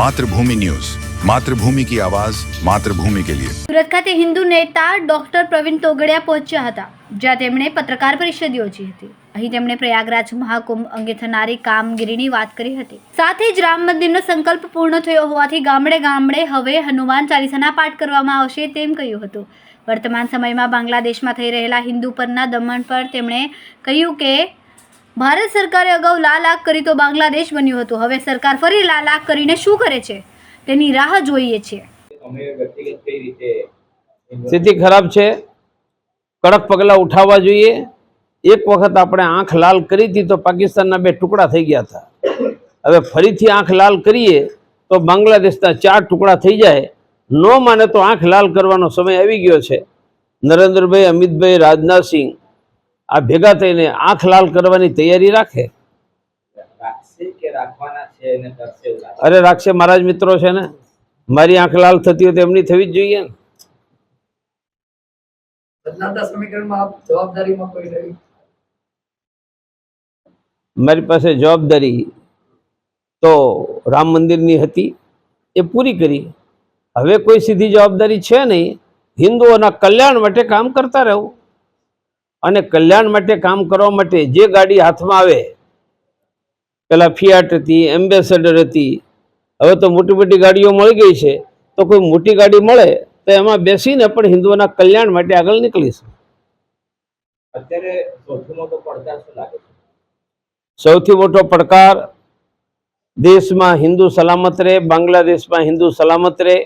Mathrubhumi news Mathrubhumi કી આવાજ માતૃભૂમિ કે લિયે સુરત ખાતે હિન્દુ નેતા ડોક્ટર પ્રવીણ તોગડિયા પહોંચ્યા હતા, જ્યાં તેમણે પત્રકાર પરિષદ યોજી હતી. અહીં તેમણે પ્રયાગરાજ મહાકુંભ અંગે થનારી કામગીરીની વાત કરી હતી. સાથે જ રામ મંદિરનો સંકલ્પ પૂર્ણ થયો હોવાથી ગામડે ગામડે હવે હનુમાન ચાલીસાના પાઠ કરવામાં આવશે તેમ કહ્યું હતું. વર્તમાન સમયમાં બાંગ્લાદેશમાં થઈ રહેલા હિન્દુ પરના દમન પર તેમણે કહ્યું કે ભારત સરકારે અગાઉ લાલ આગ કરી તો બાંગ્લાદેશ બન્યું હતું. હવે સરકાર ફરી લાલ આગ કરીને શું કરે છે? તેની રાહ જોઈએ છીએ સ્થિતિ ખરાબ છે. કડક પગલાં ઉઠાવવા જોઈએ. એક વખત આપણે આંખ લાલ કરી હતી તો પાકિસ્તાનના બે ટુકડા થઈ ગયા હતા. હવે ફરીથી આંખ લાલ કરીએ તો બાંગ્લાદેશના ચાર ટુકડા થઈ જાય. ન માને તો આંખ લાલ કરવાનો સમય આવી ગયો છે. નરેન્દ્રભાઈ, અમિતભાઈ, રાજનાથસિંહ આ ભેગા થઈને આંખ લાલ કરવાની તૈયારી રાખે? અરે રાખશે મારા જ મિત્રો છે ને. મારી આંખ લાલ થતી હોય તો એમની થવી જ જોઈએ ને. મારી પાસે જવાબદારી તો રામ મંદિરની હતી એ પૂરી કરી. હવે કોઈ સીધી જવાબદારી છે નહીં. હિન્દુઓના કલ્યાણ માટે કામ કરતા રહેવું અને કલ્યાણ માટે કામ કરવા માટે જે ગાડી હાથમાં આવે પેલા ફિયાટ હતી એમ્બેસેડર હતી હવે તો મોટી મોટી ગાડીઓ મળી ગઈ છે તો કોઈ મોટી ગાડી મળે તો એમાં બેસીને પણ હિન્દુઓના કલ્યાણ માટે આગળ નીકળીશું. અત્યારે સૌથી મોટો પડકાર શું લાગે છે? સૌથી મોટો પડકાર દેશમાં હિન્દુ સલામત રહે બાંગ્લાદેશમાં હિન્દુ સલામત રહે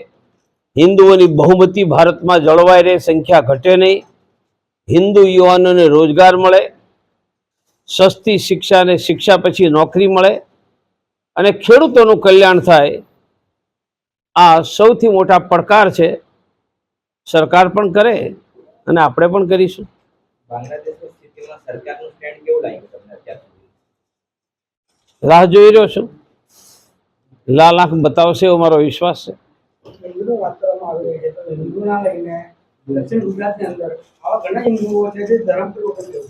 હિન્દુઓની બહુમતી ભારતમાં જળવાઈ રહે સંખ્યા ઘટે નહીં. હિન્દુ યુવાનોને રોજગાર મળે સસ્તી શિક્ષા અને શિક્ષા પછી નોકરી મળે અને ખેડૂતોનું કલ્યાણ થાય આ સૌથી મોટા પડકાર છે. સરકાર પણ કરે અને આપણે પણ કરીશું. બાંગ્લાદેશની સ્થિતિમાં સરકારનું સ્ટેન્ડ કેવું લાગ્યું તમને અત્યાર સુધી? રાહ જોઈ રહ્યો છું. લાલ આંખ બતાવશે એવો મારો વિશ્વાસ છે. હિન્દુનો વાત કરવામાં આવી રહી છે તો હિન્દુના લઈને દક્ષિણ ગુજરાતની અંદર આવા ઘણા હિન્દુઓ છે જે ધર્મપૂર્વક જ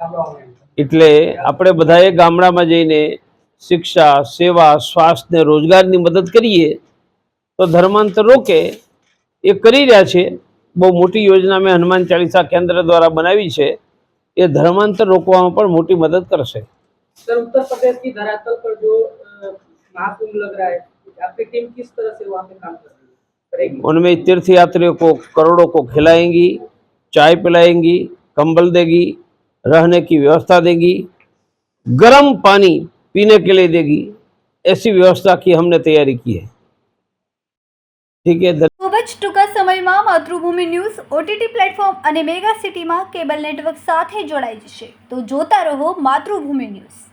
ગામડાઓમાં એટલે આપણે બધાએ ગામડામાં જઈને શિક્ષા સેવા સ્વાસ્થ્ય ને રોજગારની મદદ કરીએ તો ધર્માંતર રોકે એ કરી રહ્યા છે બહુ મોટી યોજના મેં હનુમાન ચાલીસા કેન્દ્ર દ્વારા બનાવી છે એ ધર્માંતર રોકવામાં પણ મોટી મદદ કરશે सर उत्तर प्रदेश की धरातल पर जो अ, महाकुंभ लग रहा है आपकी टीम किस तरह से वहाँ पे काम कर रही है करेगी उनमें तीर्थ यात्रियों को करोड़ों को खिलाएंगी चाय पिलाएंगी कंबल देगी रहने की व्यवस्था देगी गर्म पानी पीने के लिए देगी ऐसी व्यवस्था की हमने तैयारी की है ठीक है धन्यवाद। ખૂબ જ ટૂંકા સમયમાં માતૃભૂમિ ન્યૂઝ ઓટીટી પ્લેટફોર્મ અને મેગા સિટીમાં કેબલ નેટવર્ક સાથે જોડાઈ જશે તો જોતા રહો માતૃભૂમિ ન્યૂઝ